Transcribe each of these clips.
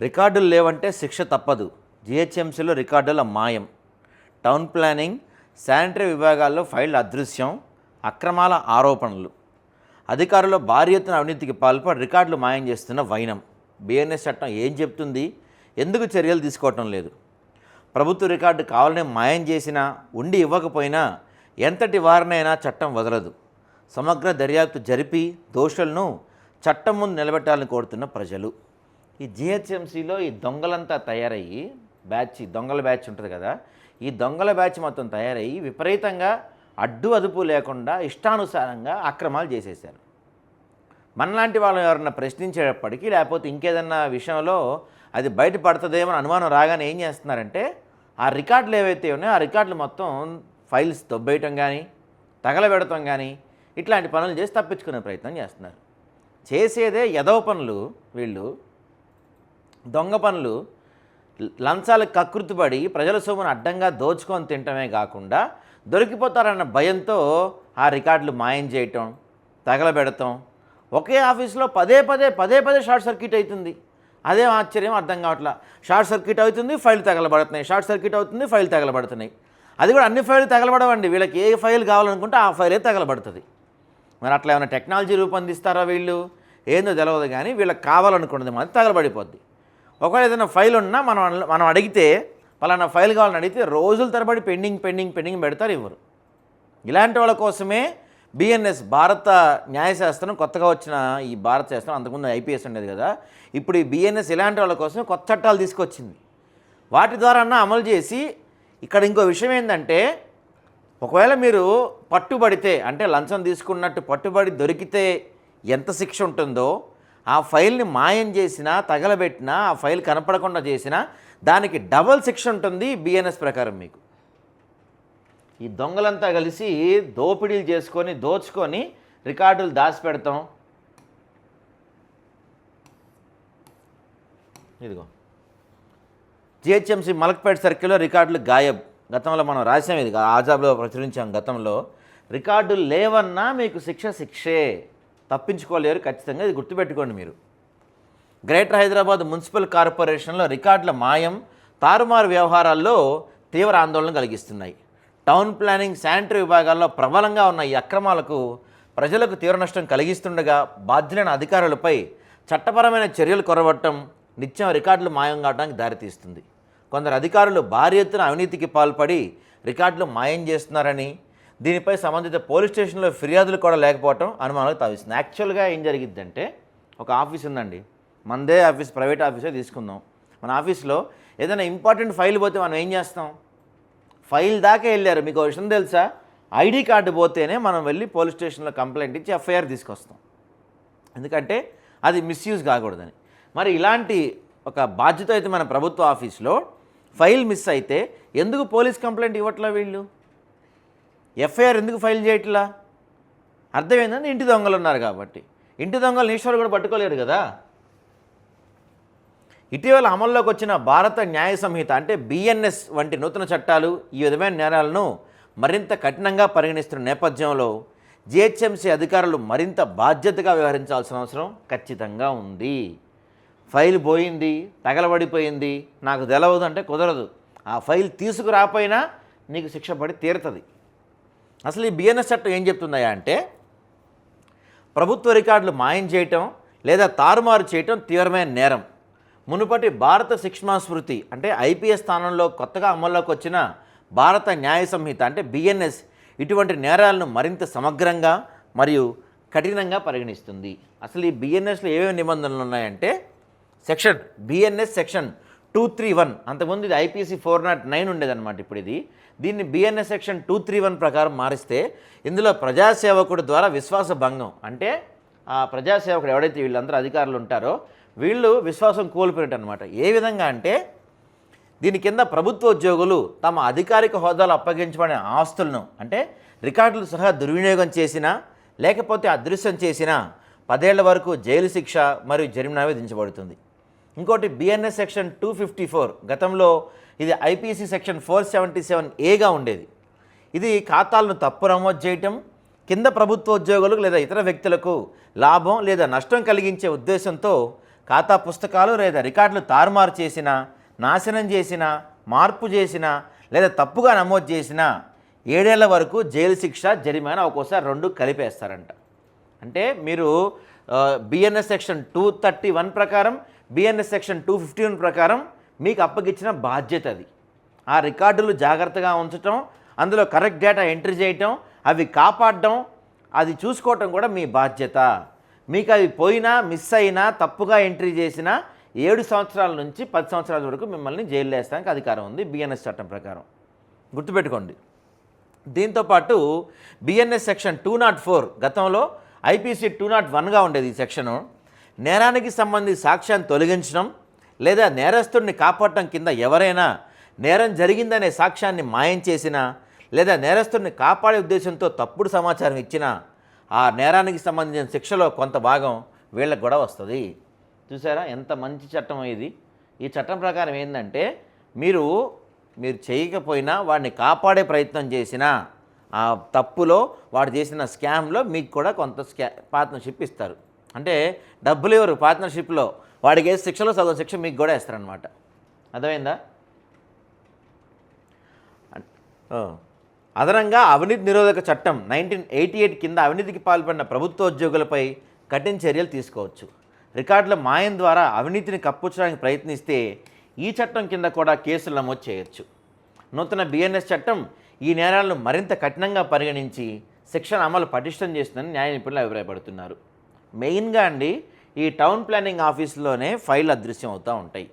రికార్డులు లేవంటే శిక్ష తప్పదు. జిహెచ్ఎంసీలో రికార్డుల మాయం. టౌన్ ప్లానింగ్ శానిటరీ విభాగాల్లో ఫైల్ అదృశ్యం అక్రమాల ఆరోపణలు. అధికారులు భారీ ఎత్తున అవినీతికి పాల్పడి రికార్డులు మాయం చేస్తున్న వైనం. బిఎన్ఎస్ చట్టం ఏం చెప్తుంది? ఎందుకు చర్యలు తీసుకోవటం లేదు? ప్రభుత్వ రికార్డు కావాలని మాయం చేసినా ఉండి ఇవ్వకపోయినా ఎంతటి వారినైనా చట్టం వదలదు. సమగ్ర దర్యాప్తు జరిపి దోషులను చట్టం ముందు నిలబెట్టాలని కోరుతున్న ప్రజలు. ఈ జిహెచ్ఎంసీలో ఈ దొంగలంతా తయారయ్యి బ్యాచ్ దొంగల బ్యాచ్ ఉంటుంది కదా ఈ దొంగల బ్యాచ్ మొత్తం తయారయ్యి విపరీతంగా అడ్డు అదుపు లేకుండా ఇష్టానుసారంగా అక్రమాలు చేసేసారు మనలాంటి వాళ్ళు ఎవరన్నా ప్రశ్నించేటప్పటికీ లేకపోతే ఇంకేదన్నా విషయంలో అది బయటపడుతుందేమో అని అనుమానం రాగానే ఏం చేస్తున్నారంటే ఆ రికార్డులు ఏవైతే ఉన్నాయో ఆ రికార్డులు మొత్తం ఫైల్స్ దొబ్బేయటం కానీ తగలబెడటం కానీ ఇట్లాంటి పనులు చేసి తప్పించుకునే ప్రయత్నం చేస్తున్నారు. చేసేదే యదవ పనులు వీళ్ళు. దొంగ పనులు లంచాలకు కకృతిపడి ప్రజల సొమ్మును అడ్డంగా దోచుకొని తినటమే కాకుండా దొరికిపోతారన్న భయంతో ఆ రికార్డులు మాయం చేయటం తగలబెడతాం ఒకే ఆఫీస్లో పదే పదే పదే పదే షార్ట్ సర్క్యూట్ అవుతుంది. అదే ఆశ్చర్యం అర్థం కావట్లా. షార్ట్ సర్క్యూట్ అవుతుంది ఫైల్ తగలబడుతున్నాయి. షార్ట్ సర్క్యూట్ అవుతుంది ఫైల్ తగలబడుతున్నాయి. అది కూడా అన్ని ఫైల్ తగలబడవండి. వీళ్ళకి ఏ ఫైల్ కావాలనుకుంటే ఆ ఫైలే తగలబడుతుంది. మరి అట్లా ఏమైనా టెక్నాలజీ రూపొందిస్తారా వీళ్ళు? ఏందో తెలియదు కానీ వీళ్ళకి కావాలనుకున్నది మాత్రం తగలబడిపోద్ది. ఒకవేళ ఏదైనా ఫైల్ ఉన్నా మనం మనం అడిగితే పలానా ఫైల్ కావాలని అడిగితే రోజుల తరబడి పెండింగ్ పెండింగ్ పెండింగ్ పెడతారు ఇవ్వరు. ఇలాంటి వాళ్ళ కోసమే బిఎన్ఎస్ భారత న్యాయశాస్త్రం కొత్తగా వచ్చిన ఈ భారత శాస్త్రం అంతకుముందు ఐపీఎస్ ఉండేది కదా ఇప్పుడు ఈ బిఎన్ఎస్ ఇలాంటి వాళ్ళ కోసమే కొత్త చట్టాలు తీసుకొచ్చింది. వాటి ద్వారా అన్న అమలు చేసి ఇక్కడ ఇంకో విషయం ఏంటంటే ఒకవేళ మీరు పట్టుబడితే అంటే లంచం తీసుకున్నట్టు పట్టుబడి దొరికితే ఎంత శిక్ష ఉంటుందో ఆ ఫైల్ని మాయం చేసినా తగలబెట్టినా ఆ ఫైల్ కనపడకుండా చేసినా దానికి డబల్ శిక్ష ఉంటుంది బిఎన్ఎస్ ప్రకారం మీకు. ఈ దొంగలంతా కలిసి దోపిడీలు చేసుకొని దోచుకొని రికార్డులు దాచిపెడతాం. ఇదిగో. జిహెచ్ఎంసీ మలక్పేట సర్కిల్లో రికార్డులు గాయబ్. గతంలో మనం రాసాం ఇది ఆజాబ్లో ప్రచురించాం గతంలో. రికార్డులు లేవన్నా మీకు శిక్ష శిక్షే. తప్పించుకోలేరు ఖచ్చితంగా ఇది గుర్తుపెట్టుకోండి మీరు. గ్రేటర్ హైదరాబాద్ మున్సిపల్ కార్పొరేషన్లో రికార్డుల మాయం తారుమారు వ్యవహారాల్లో తీవ్ర ఆందోళన కలిగిస్తున్నాయి. టౌన్ ప్లానింగ్ శానిటరీ విభాగాల్లో ప్రబలంగా ఉన్న ఈ అక్రమాలకు ప్రజలకు తీవ్ర నష్టం కలిగిస్తుండగా బాధ్యులైన అధికారులపై చట్టపరమైన చర్యలు కొరవటం నిత్యం రికార్డులు మాయం కావడానికి దారితీస్తుంది. కొందరు అధికారులు భారీ ఎత్తున అవినీతికి పాల్పడి రికార్డులు మాయం చేస్తున్నారని దీనిపై సంబంధిత పోలీస్ స్టేషన్లో ఫిర్యాదులు కూడా లేకపోవటం అనుమానాలకు తావిస్తుంది యాక్చువల్గా ఏం జరిగిద్దంటే ఒక ఆఫీస్ ఉందండి. మనదే ఆఫీస్ ప్రైవేట్ ఆఫీసే తీసుకుందాం. మన ఆఫీస్లో ఏదైనా ఇంపార్టెంట్ ఫైల్ పోతే మనం ఏం చేస్తాం? ఫైల్ దాకా వెళ్ళారు. మీకు విషయం తెలుసా? ఐడి కార్డు పోతేనే మనం వెళ్ళి పోలీస్ స్టేషన్లో కంప్లైంట్ ఇచ్చి ఎఫ్ఐఆర్ తీసుకొస్తాం. ఎందుకంటే అది మిస్యూజ్ కాకూడదని. మరి ఇలాంటి ఒక బాధ్యత అయితే మన ప్రభుత్వ ఆఫీస్లో ఫైల్ మిస్ అయితే ఎందుకు పోలీస్ కంప్లైంట్ ఇవ్వట్లా వీళ్ళు? ఎఫ్ఐఆర్ ఎందుకు ఫైల్ చేయట్లా? అర్థం ఏంటంటే ఇంటి దొంగలు ఉన్నారు కాబట్టి. ఇంటి దొంగలు ఈశ్వర్ కూడా పట్టుకోలేరు కదా? ఇటీవల అమల్లోకి వచ్చిన భారత న్యాయ సంహిత అంటే బిఎన్ఎస్ వంటి నూతన చట్టాలు ఈ విధమైన నేరాలను మరింత కఠినంగా పరిగణిస్తున్న నేపథ్యంలో జిహెచ్ఎంసీ అధికారులు మరింత బాధ్యతగా వ్యవహరించాల్సిన అవసరం ఖచ్చితంగా ఉంది. ఫైల్ పోయింది తగలబడిపోయింది. నాకు తెలవదు అంటే కుదరదు. ఆ ఫైల్ తీసుకురాపోయినా నీకు శిక్ష పడి తీరుతుంది. అసలు ఈ బిఎన్ఎస్ చట్టం ఏం చెప్తున్నాయా అంటే ప్రభుత్వ రికార్డులు మాయం చేయటం లేదా తారుమారు చేయటం తీవ్రమైన నేరం. మునుపటి భారత శిక్షణా స్మృతి అంటే ఐపీఎస్ స్థానంలో కొత్తగా అమల్లోకి వచ్చిన భారత న్యాయ సంహిత అంటే బిఎన్ఎస్ ఇటువంటి నేరాలను మరింత సమగ్రంగా మరియు కఠినంగా పరిగణిస్తుంది. అసలు ఈ బిఎన్ఎస్లో ఏమేమి నిబంధనలు ఉన్నాయంటే section BNS section two three one. అంతకుముందు ఇది ఐపీసీ ఫోర్ నాట్ నైన్ ఉండేదన్నమాట ఇప్పుడు ఇది దీన్ని BNS section two three one ప్రకారం మారిస్తే ఇందులో ప్రజాసేవకుడు ద్వారా విశ్వాస భంగం. అంటే ఆ ప్రజాసేవకుడు ఎవడైతే వీళ్ళందరూ అధికారులు ఉంటారో వీళ్ళు విశ్వాసం కోల్పోయినట్టు అనమాట ఏ విధంగా అంటే దీని కింద ప్రభుత్వ ఉద్యోగులు తమ అధికారిక హోదాలో అప్పగించబడిన ఆస్తులను అంటే రికార్డులు సహా దుర్వినియోగం చేసినా లేకపోతే అదృశ్యం చేసినా పదేళ్ళ వరకు జైలు శిక్ష మరియు జరిమానా విధించబడుతుంది. ఇంకోటి BNS section two fifty four గతంలో ఇది IPC section four seventy seven ఏగా ఉండేది. ఇది ఖాతాలను తప్పు నమోదు చేయటం కింద ప్రభుత్వ ఉద్యోగులకు లేదా ఇతర వ్యక్తులకు లాభం లేదా నష్టం కలిగించే ఉద్దేశంతో ఖాతా పుస్తకాలు లేదా రికార్డులు తారుమారు చేసిన నాశనం చేసిన మార్పు చేసిన లేదా తప్పుగా నమోదు చేసిన ఏడేళ్ళ వరకు జైలు శిక్ష జరిమానా ఒక్కోసారి రెండు కలిపేస్తారంట. అంటే మీరు BNS section two thirty one ప్రకారం BNS section two fifty one ప్రకారం మీకు అప్పగించిన బాధ్యత అది. ఆ రికార్డులు జాగ్రత్తగా ఉంచటం అందులో కరెక్ట్ డేటా ఎంట్రీ చేయటం అవి కాపాడడం అది చూసుకోవటం కూడా మీ బాధ్యత. మీకు అవి పోయినా మిస్ అయినా తప్పుగా ఎంట్రీ చేసినా ఏడు సంవత్సరాల నుంచి పది సంవత్సరాల వరకు మిమ్మల్ని జైలు వేస్తానికి అధికారం ఉంది బిఎన్ఎస్ చట్టం ప్రకారం. గుర్తుపెట్టుకోండి. దీంతోపాటు BNS section two naught four గతంలో ఐపీసీ టూ నాట్ వన్గా ఉండేది ఈ సెక్షను. నేరానికి సంబంధించి సాక్ష్యాన్ని తొలగించడం లేదా నేరస్తుడిని కాపాడటం కింద ఎవరైనా నేరం జరిగిందనే సాక్ష్యాన్ని మాయం చేసినా లేదా నేరస్తుడిని కాపాడే ఉద్దేశంతో తప్పుడు సమాచారం ఇచ్చినా ఆ నేరానికి సంబంధించిన శిక్షలో కొంత భాగం వీళ్ళకు కూడా వస్తుంది. చూసారా? ఎంత మంచి చట్టం ఇది. ఈ చట్టం ప్రకారం ఏంటంటే మీరు మీరు చేయకపోయినా వాడిని కాపాడే ప్రయత్నం చేసినా ఆ తప్పులో వాడు చేసిన స్కామ్లో మీకు కూడా కొంత స్కా పార్ట్నర్షిప్ ఇస్తారు. అంటే డబ్బులు ఎవరు పార్ట్నర్షిప్లో. వాడికి వేసి శిక్షలో సగం శిక్ష మీకు కూడా ఇస్తారనమాట అర్థమైందా? అదనంగా అవినీతి నిరోధక చట్టం నైన్టీన్ ఎయిటీ ఎయిట్ కింద అవినీతికి పాల్పడిన ప్రభుత్వ ఉద్యోగులపై కఠిన చర్యలు తీసుకోవచ్చు. రికార్డుల మాయం ద్వారా అవినీతిని కప్పుచడానికి ప్రయత్నిస్తే ఈ చట్టం కింద కూడా కేసులు నమోదు చేయొచ్చు. నూతన బిఎన్ఎస్ చట్టం ఈ నేరాలను మరింత కఠినంగా పరిగణించి శిక్షణ అమలు పటిష్టం చేస్తుందని న్యాయ నిపుణులు అభిప్రాయపడుతున్నారు. మెయిన్గా అండి ఈ టౌన్ ప్లానింగ్ ఆఫీసులోనే ఫైల్ అదృశ్యం అవుతూ ఉంటాయి.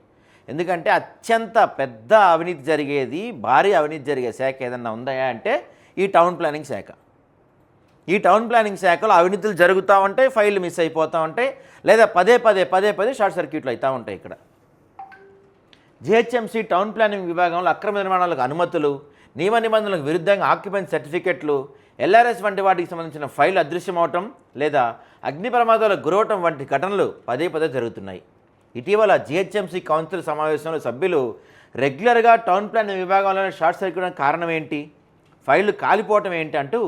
ఎందుకంటే అత్యంత పెద్ద అవినీతి జరిగేది భారీ అవినీతి జరిగే శాఖ ఏదన్నా ఉందా అంటే ఈ టౌన్ ప్లానింగ్ శాఖ. ఈ టౌన్ ప్లానింగ్ శాఖలో అవినీతులు జరుగుతూ ఉంటాయి ఫైళ్ళు మిస్ అయిపోతూ ఉంటాయి లేదా పదే పదే పదే పదే షార్ట్ సర్క్యూట్లు అవుతూ ఉంటాయి ఇక్కడ. జిహెచ్ఎంసీ టౌన్ ప్లానింగ్ విభాగంలో అక్రమ నిర్మాణాలకు అనుమతులు నియమ నిబంధనలకు విరుద్ధంగా ఆక్యుపెన్సీ సర్టిఫికెట్లు ఎల్ఆర్ఎస్ వంటి వాటికి సంబంధించిన ఫైల్ అదృశ్యమవటం లేదా అగ్ని ప్రమాదాలకు గురవటం వంటి ఘటనలు పదే పదే జరుగుతున్నాయి. ఇటీవల జిహెచ్ఎంసీ కౌన్సిల్ సమావేశంలో సభ్యులు రెగ్యులర్గా టౌన్ ప్లానింగ్ విభాగంలో షార్ట్ సర్క్యూట్ కారణం ఏంటి? ఫైళ్ళు కాలిపోవటం ఏంటి అంటూ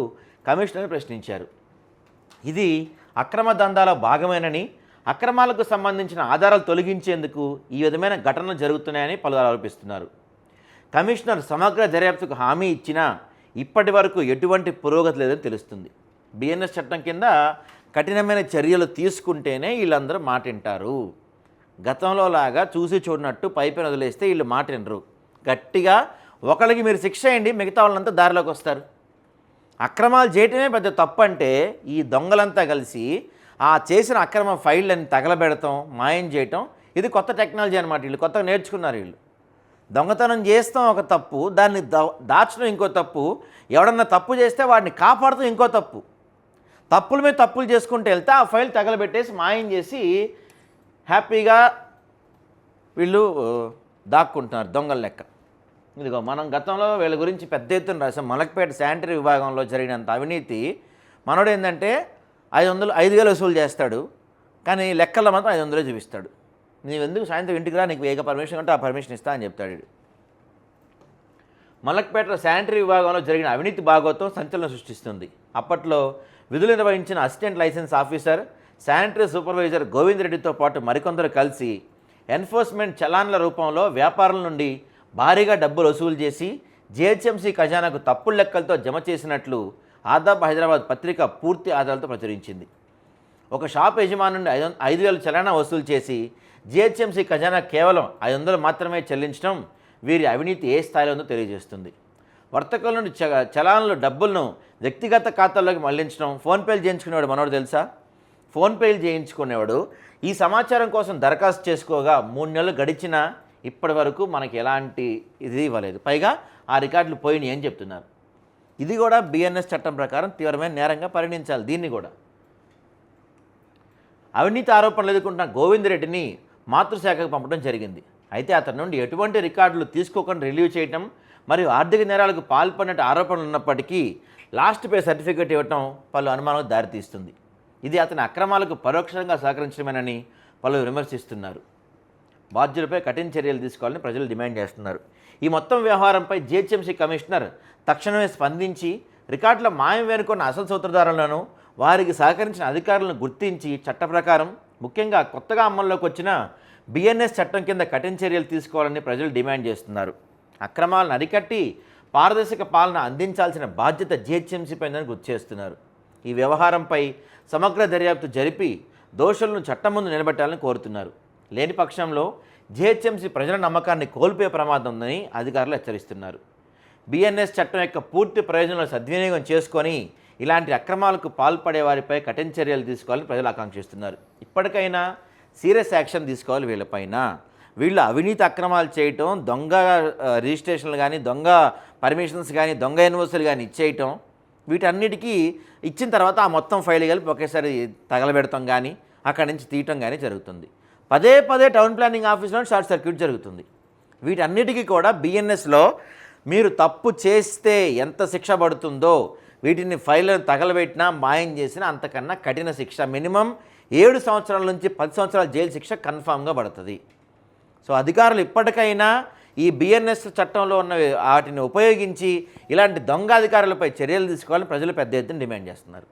కమిషనర్ ప్రశ్నించారు. ఇది అక్రమ దందాల భాగమేనని అక్రమాలకు సంబంధించిన ఆధారాలు తొలగించేందుకు ఈ విధమైన ఘటనలు జరుగుతున్నాయని పలువురు ఆరోపిస్తున్నారు. కమిషనర్ సమగ్ర దర్యాప్తుకు హామీ ఇచ్చినా ఇప్పటి వరకు ఎటువంటి పురోగతి లేదని తెలుస్తుంది. బిఎన్ఎస్ చట్టం కింద కఠినమైన చర్యలు తీసుకుంటేనే వీళ్ళందరూ మాటింటారు. గతంలో లాగా చూసి చూడనట్టు పైపైన వదిలేస్తే వీళ్ళు మాటినరు. గట్టిగా ఒకళ్ళకి మీరు శిక్ష అయ్యండి మిగతా వాళ్ళంతా దారిలోకి వస్తారు. అక్రమాలు చేయటమే పెద్ద తప్పు అంటే ఈ దొంగలంతా కలిసి ఆ చేసిన అక్రమ ఫైళ్ళని తగలబెడతాం మాయం చేయటం ఇది కొత్త టెక్నాలజీ అనమాట వీళ్ళు కొత్తగా నేర్చుకున్నారు వీళ్ళు. దొంగతనం చేస్తాం ఒక తప్పు దాన్ని దా- దాచడం ఇంకో తప్పు ఎవడన్నా తప్పు చేస్తే వాడిని కాపాడుతూ ఇంకో తప్పు. తప్పుల మీద తప్పులు చేసుకుంటూ వెళ్తే ఆ ఫైల్ తగలబెట్టేసి మాయం చేసి హ్యాపీగా వీళ్ళు దాక్కుంటున్నారు దొంగల లెక్క. ఇదిగో మనం గతంలో వీళ్ళ గురించి పెద్ద ఎత్తున రాసాం మలక్పేట శానిటరీ విభాగంలో జరిగినంత అవినీతి. మనోడు ఏంటంటే ఐదు వందలు ఐదు వేలు వసూలు చేస్తాడు. కానీ లెక్కల్లో మాత్రం ఐదు వందలే చూపిస్తాడు. నీవు ఎందుకు సాయంత్రం ఇంటికి రా నీకు వేగ పర్మిషన్ అంటే ఆ పర్మిషన్ ఇస్తా అని చెప్తాడు మలక్పేటలో మలక్పేట శానిటరీ విభాగంలో జరిగిన అవినీతి భాగోత్వం సంచలనం సృష్టిస్తుంది. అప్పట్లో విధులు నిర్వహించిన assistant licence officer sanitary supervisor Govind రెడ్డితో పాటు మరికొందరు కలిసి ఎన్ఫోర్స్మెంట్ చలాన్ల రూపంలో వ్యాపారుల నుండి భారీగా డబ్బులు వసూలు చేసి జిహెచ్ఎంసీ ఖజానాకు తప్పుడు లెక్కలతో జమ చేసినట్లు ఆదాబ్ హైదరాబాద్ పత్రిక పూర్తి ఆధారాలతో ప్రచురించింది. ఒక షాప్ యజమాని నుండి ఐదు ఐదు వేల చలానా వసూలు చేసి జిహెచ్ఎంసీ ఖజానా కేవలం ఐదు వందలు మాత్రమే చెల్లించడం వీరి అవినీతి ఏ స్థాయిలో ఉందో తెలియజేస్తుంది. వర్తకుల నుండి చ చలాన్లు డబ్బులను వ్యక్తిగత ఖాతాల్లోకి మళ్ళించడం ఫోన్పేలు చేయించుకునేవాడు మనోడు తెలుసా? ఫోన్పేలు చేయించుకునేవాడు ఈ సమాచారం కోసం దరఖాస్తు చేసుకోగా మూడు నెలలు గడిచినా ఇప్పటి వరకు మనకి ఎలాంటి ఇది ఇవ్వలేదు. పైగా ఆ రికార్డులు పోయినాయి అని చెప్తున్నారు. ఇది కూడా బిఎన్ఎస్ చట్టం ప్రకారం తీవ్రమైన నేరంగా పరిగణించాలి దీన్ని కూడా. అవినీతి ఆరోపణలు ఎదుర్కొంటున్న గోవింద్ రెడ్డిని మాతృశాఖకు పంపడం జరిగింది. అయితే అతని నుండి ఎటువంటి రికార్డులు తీసుకోకుండా రిలీవ్ చేయటం మరియు ఆర్థిక నేరాలకు పాల్పడినట్టు ఆరోపణలు ఉన్నప్పటికీ లాస్ట్ పే సర్టిఫికేట్ ఇవ్వటం పలు అనుమానాలకు దారితీస్తుంది. ఇది అతని అక్రమాలకు పరోక్షంగా సహకరించడమేనని పలువురు విమర్శిస్తున్నారు. బాధ్యులపై కఠిన చర్యలు తీసుకోవాలని ప్రజలు డిమాండ్ చేస్తున్నారు. ఈ మొత్తం వ్యవహారంపై జిహెచ్ఎంసీ కమిషనర్ తక్షణమే స్పందించి రికార్డుల మాయం వేనుకున్న అసలు సూత్రధారులను వారికి సహకరించిన అధికారులను గుర్తించి చట్ట ప్రకారం ముఖ్యంగా కొత్తగా అమల్లోకి వచ్చిన బిఎన్ఎస్ చట్టం కింద కఠిన చర్యలు తీసుకోవాలని ప్రజలు డిమాండ్ చేస్తున్నారు. అక్రమాలను అరికట్టి పారదర్శక పాలన అందించాల్సిన బాధ్యత జిహెచ్ఎంసీ పైన గుర్తు చేస్తున్నారు. ఈ వ్యవహారంపై సమగ్ర దర్యాప్తు జరిపి దోషులను చట్టం ముందు నిలబెట్టాలని కోరుతున్నారు. లేని పక్షంలో జిహెచ్ఎంసీ ప్రజల నమ్మకాన్ని కోల్పోయే ప్రమాదం ఉందని అధికారులు హెచ్చరిస్తున్నారు. బిఎన్ఎస్ చట్టం యొక్క పూర్తి ప్రయోజనాలు సద్వినియోగం చేసుకొని ఇలాంటి అక్రమాలకు పాల్పడే వారిపై కఠిన చర్యలు తీసుకోవాలని ప్రజలు ఆకాంక్షిస్తున్నారు. ఇప్పటికైనా సీరియస్ యాక్షన్ తీసుకోవాలి వీళ్ళపైన. వీళ్ళు అవినీతి అక్రమాలు చేయటం దొంగ రిజిస్ట్రేషన్లు కానీ దొంగ పర్మిషన్స్ కానీ దొంగ ఎన్ఓసీలు కానీ ఇచ్చేయటం వీటన్నిటికీ ఇచ్చిన తర్వాత ఆ మొత్తం ఫైల్ కలిపి ఒకేసారి తగలబెడతాం కానీ అక్కడి నుంచి తీయటం కానీ జరుగుతుంది. పదే పదే టౌన్ ప్లానింగ్ ఆఫీస్లో షార్ట్ సర్క్యూట్ జరుగుతుంది. వీటన్నిటికీ కూడా బిఎన్ఎస్లో మీరు తప్పు చేస్తే ఎంత శిక్ష పడుతుందో వీటిని ఫైళ్ళను తగలబెట్టినా మాయం చేసినా అంతకన్నా కఠిన శిక్ష. మినిమం ఏడు సంవత్సరాల నుంచి పది సంవత్సరాల జైలు శిక్ష కన్ఫామ్గా పడుతుంది. సో అధికారులు ఇప్పటికైనా ఈ బిఎన్ఎస్ చట్టంలో ఉన్న వాటిని ఉపయోగించి ఇలాంటి దొంగ అధికారులపై చర్యలు తీసుకోవాలని ప్రజలు పెద్ద ఎత్తున డిమాండ్ చేస్తున్నారు.